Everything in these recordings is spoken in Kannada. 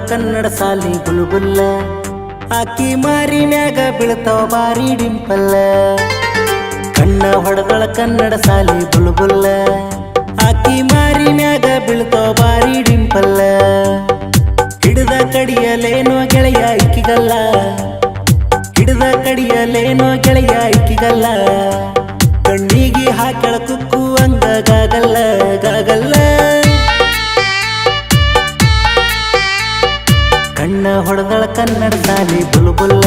ಕನ್ನಡ ಸಾಲಿ ಬುಲ್ಬುಲ್ಲ. ಆಕಿ ಮಾರಿ ಮ್ಯಾಗ ಬೀಳ್ತಾವ ಬಾರಿ ಡಿಂಪಲ್ಲ. ಕಣ್ಣ ಹೊಡೆದಳ ಕನ್ನಡ ಸಾಲಿ ಬುಲ್ಬುಲ್ಲ. ಆಕಿ ಮಾರಿನ್ಯಾಗ ಬೀಳ್ತಾವ ಬಾರಿ ಡಿಂಪಲ್ಲ. ಹಿಡಿದ ಕಡಿಯಲೇನೋ ಗೆಳೆಯ ಇಕ್ಕಿಗಲ್ಲ. ಹಿಡಿದ ಕಡಿಯಲೇನೋ ಗೆಳೆಯ ಇಕ್ಕಿಗಲ್ಲ. ಕಣ್ಣಿಗೆ ಹಾಕಳ ಕುಕ್ಕು ಕಣ್ಣ ಹೊಡೆದಳ ಕನ್ನಡ ಸಾಲಿ ಬುಲ್ಬುಲ್ಲ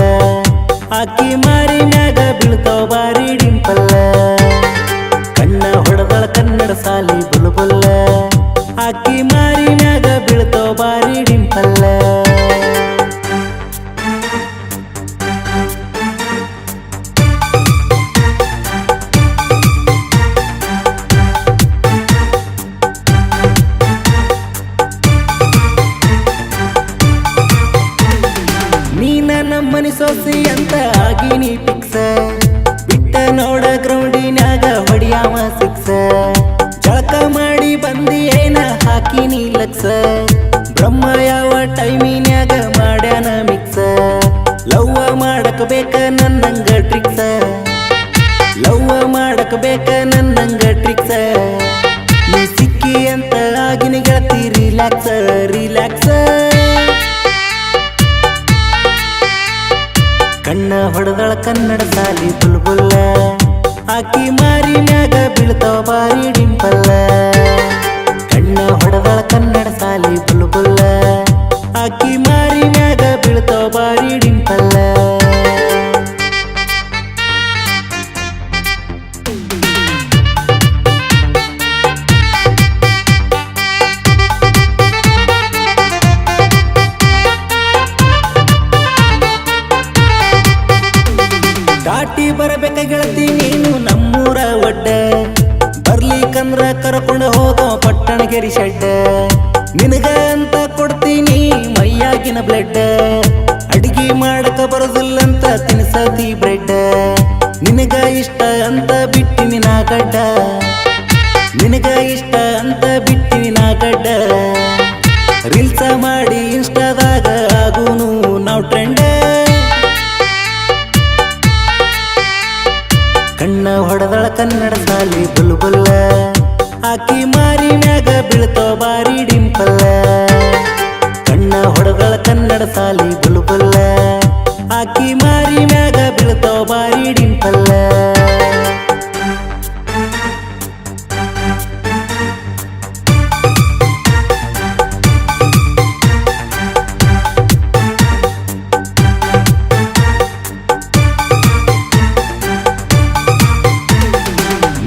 ಅಕ್ಕಿ ಮಾರಿನಾಗ ಬೀಳ್ತಾವ ಬಾರಿ ಡಿಂಪಲ್ಲ. ನಮ್ಮನಿ ಸೊಸಿ ಅಂತ ಆಗಿನಿ ಪಿಕ್ಸ ಬಿಟ್ಟ ನೋಡ ಗ್ರೌಂಡಿನಾಗ ಹೊಡಿಯಾವ ಸಿಕ್ಸ ಜಳಕ ಮಾಡಿ ಬಂದಿ ಏನ ಹಾಕಿನಿ ಲಕ್ಸ ಬ್ರಹ್ಮ ಯಾವ ಟೈಮಿನ್ಯಾಗ ಮಾಡ್ಯಾನ ಮಿಕ್ಸ ಲವ್ವ ಮಾಡಕ ಬೇಕ ನನ್ನಂಗ ಟ್ರಿಕ್ಸ ಲವ್ವ ಮಾಡಕ ಬೇಕ ನನ್ನಂಗ ಟ್ರಿಕ್ಸ ನೀ ಸಿಕ್ಕಿ ಅಂತ ಆಗಿನ ಗೆಳತಿ ರಿಲ್ಯಾಕ್ಸ ರಿಲ್ಯಾಕ್ಸ ಹೊಡೆದಳ ಕನ್ನಡ ಸಾಲಿ ಬುಲ್ಬುಲ್ಲ. ಆಕಿ ಮಾರಿನಾಗ ಬೀಳ್ತಾವ ಬಾರಿ ಡಿಂಪಲ್ಲ. ಕಣ್ಣ ಹೊಡೆದಳ ಕನ್ನಡ ಪಟ್ಟಣಗೆರಿ ಶೆಡ್ ನಿನಗ ಅಂತ ಕೊಡ್ತೀನಿ ಮೈಯಾಗಿನ ಬ್ಲಡ್ ಅಡಿಗೆ ಮಾಡಕ ಬರೋದಿಲ್ಲಂತ ತಿನ್ಸತಿ ಬ್ರೆಡ್ ನಿನಗ ಇಷ್ಟ ಅಂತ ಬಿಟ್ಟಿ ನಾ ಗಡ್ಡ. ನಿನಗ ಇಷ್ಟ ಅಂತ ಬಿಟ್ಟಿ ನಾ ಗಡ್ಡ. ರೀಲ್ಸ ಮಾಡಿ ಇನ್ಸ್ಟಾದಾಗ ಆಗುನು ನಾವು ಟ್ರೆಂಡ್ ಕಣ್ಣ ಹೊಡೆದಳ ಕನ್ನಡ ಸಾಲಿ ಬಲ್ಲು ಸಾಲಿ ಬುಲ್ಬುಲ್ಲ. ಆಕಿ ಮಾರಿ ಮ್ಯಾಗ ಬೀಳ್ತಾವ ಬಾರಿ ಡಿಂಪಲ್ಲ.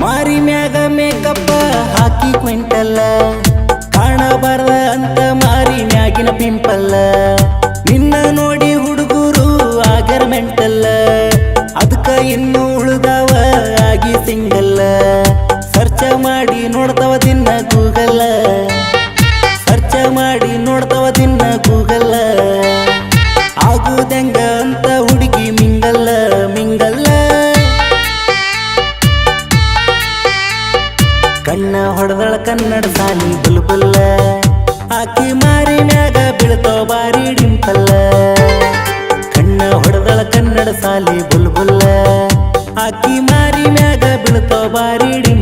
ಮಾರಿ ಮ್ಯಾಗ ಹಾಕಿ ಕಾಣಬಾರ್ದ ಅಂತ ಮಾರಿ ಮ್ಯಾಗಿನ ಪಿಂಪಲ್ಲ. ಮಾಡಿ ನೋಡ್ತವ ದಿನ ಗೂಗಲ್ಲ ಆಗುದೆಂಗ ಅಂತ ಹುಡುಗಿ ಮಿಂಗಲ್ಲ ಮಿಂಗಲ್ಲ. ಕಣ್ಣ ಹೊಡೆದಳ ಕನ್ನಡ ಸಾಲಿ ಬುಲ್ಬುಲ್ಲ. ಆಕಿ ಮಾರಿ ಮ್ಯಾಗ ಬೀಳ್ತಾವ ಬಾರಿ ಡಿಂಪಲ್ಲ. ಕಣ್ಣ ಹೊಡೆದಳ ಕನ್ನಡ ಸಾಲಿ ಬುಲ್ಬುಲ್ಲ. ಆಕಿ ಮಾರಿ ಮ್ಯಾಗ ಬೀಳ್ತಾವ ಬಾರಿ ಡಿಂಪಲ್ಲ.